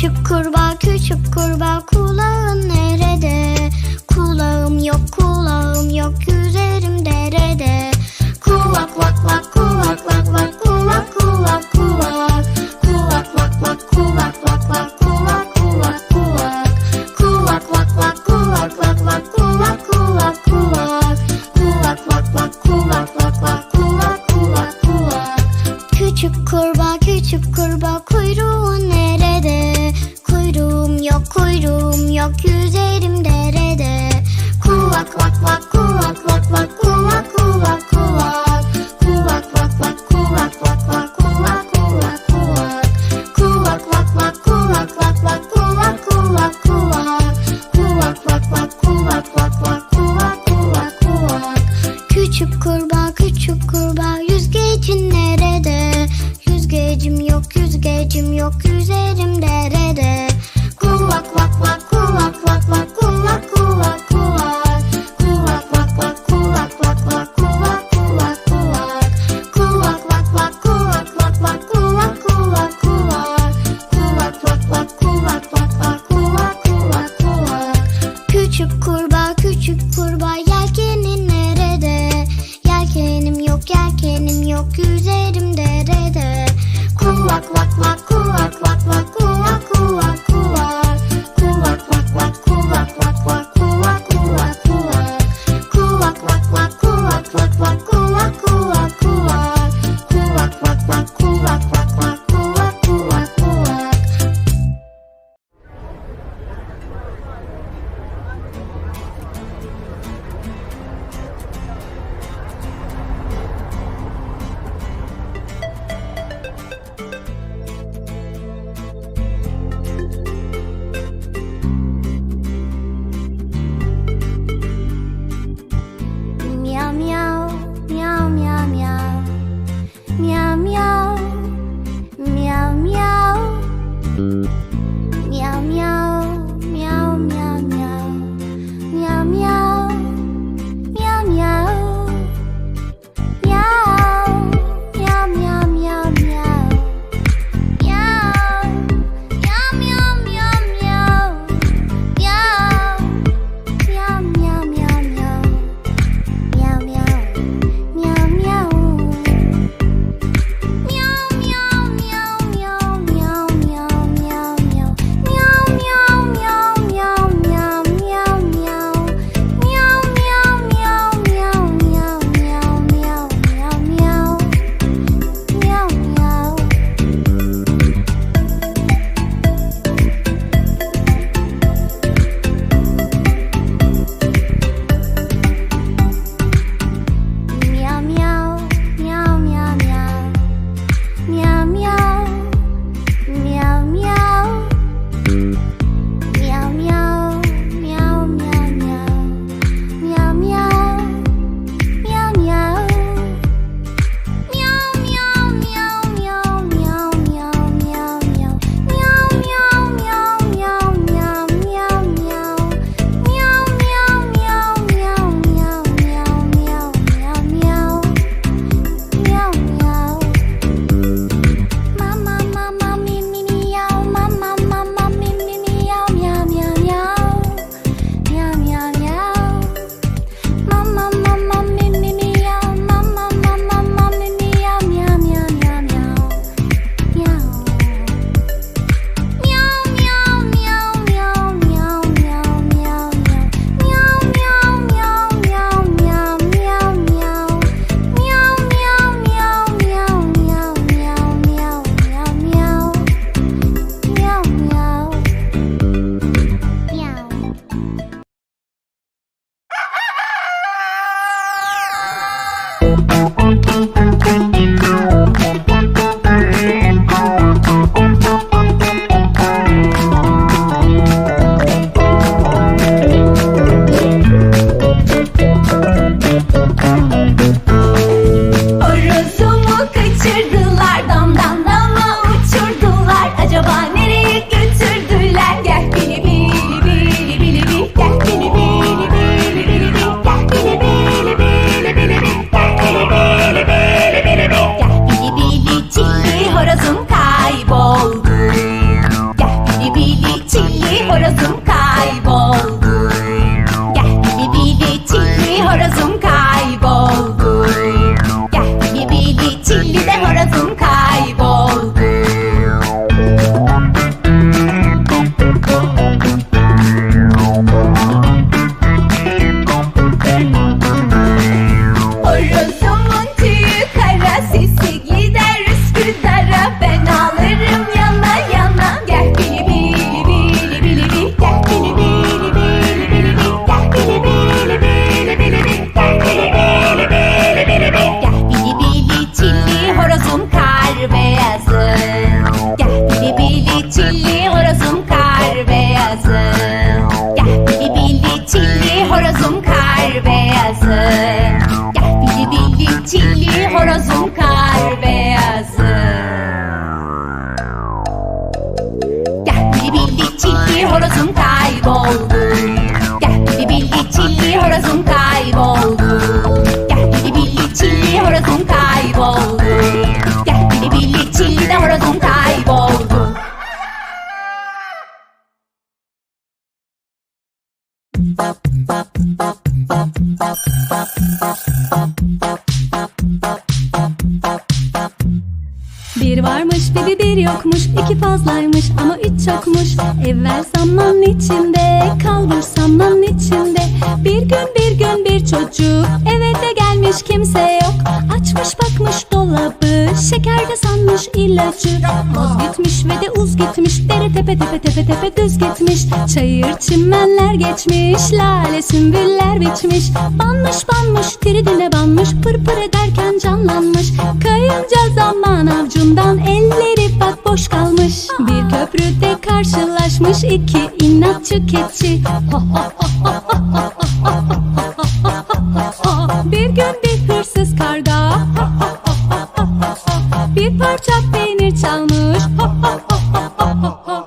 Küçük kurbağa küçük kurbağa kulağın nerede? Kulağım yok kulağım yok yüzerim derede kurbağa küçük kurbağa kuyruğu nerede? Kuyruğum yok kuyruğum yok yüzerim derede. Kuvak vak vak kuvak vak vak kuvak kuvak kuvak Yüküm yok üzerimde re re. Bir varmış bir bir yokmuş iki fazlaymış ama üç çokmuş. Evvel samanın içinde kalbur samanın içinde Bir gün bir gün bir çocuk eve de gelmiş kimse yok. Açmış bakmış dolabı Şekerde sanmış ilacı. Boz gitmiş ve de uz gitmiş Dere tepe tepe tepe tepe düz gitmiş. Çayır çimenler geçmiş Lale sümbüller biçmiş. Banmış banmış diridine banmış Pırpır pır ederken canlanmış. Kayınca zaman avcundan Elleri bak boş kalmış. Bir köprüde karşılaşmış iki inatçı keçi. Ho ho ho ho ho ho ho ho Bir parça peynir çalmış. Ho, ho, ho, ho, ho, ho, ho.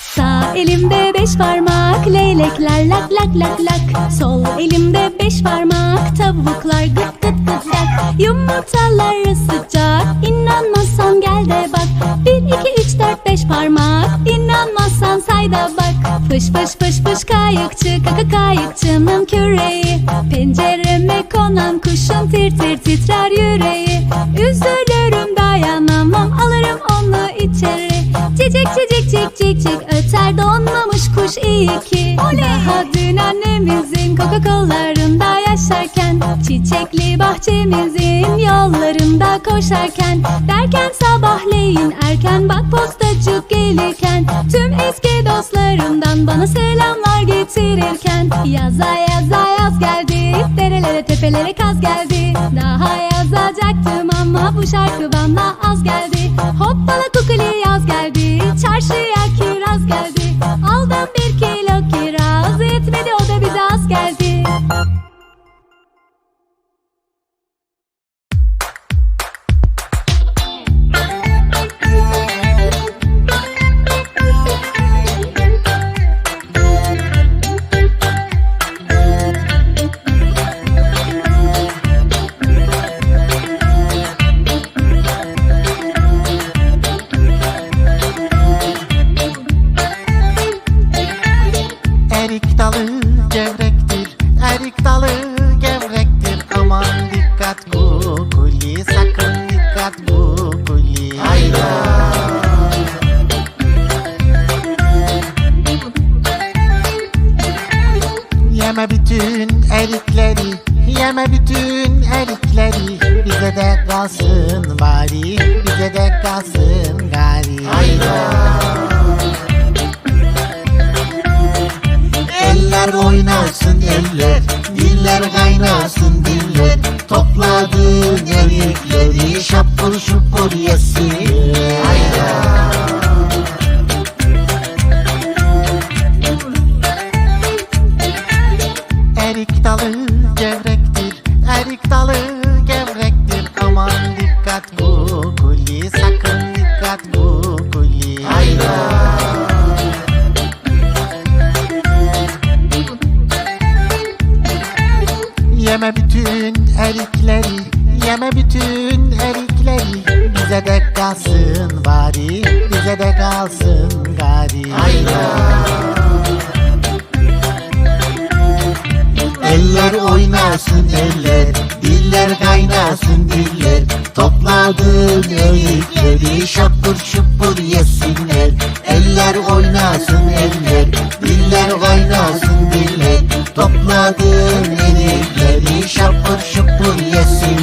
Sağ elimde beş parmak leylekler lak lak lak lak Sol elimde beş parmak tavuklar gıt gıt gıt gıt Yumurtaları sıcak inanmazsan gel de bak. Bir iki üç dört beş parmak inanmazsan say da bak. Fış fış fış fış kayıkçı kaka kayıkçının küreği. Pencereme konan kuşun tir tir titrer yüreği. Üzülürüm dayanamam alırım onu içeri Cicik cicik cik cik cik öter donmamış kuş iyi ki Daha dün annemizin coca cola'larında yaşarken. Çiçekli bahçemizin yollarında koşarken. Derken sabahleyin erken bak postacı gelirken. Tüm eski dostlarımdan bana selamlar getirirken Yaza yaza yaz geldi derelere tepelere kaz geldi. Daha yazacaktım ama bu şarkı bana az geldi. Hoppala kukuli yaz geldi çarşıya kiraz kalsın bari Bize de kalsın gari. Eller oynasın eller Diller kaynasın diller. Topladığın öğütleri Şapur şupur yesinler. Eller oynasın eller Diller kaynasın diller. Topladığın öğütleri Şapur şupur yesinler.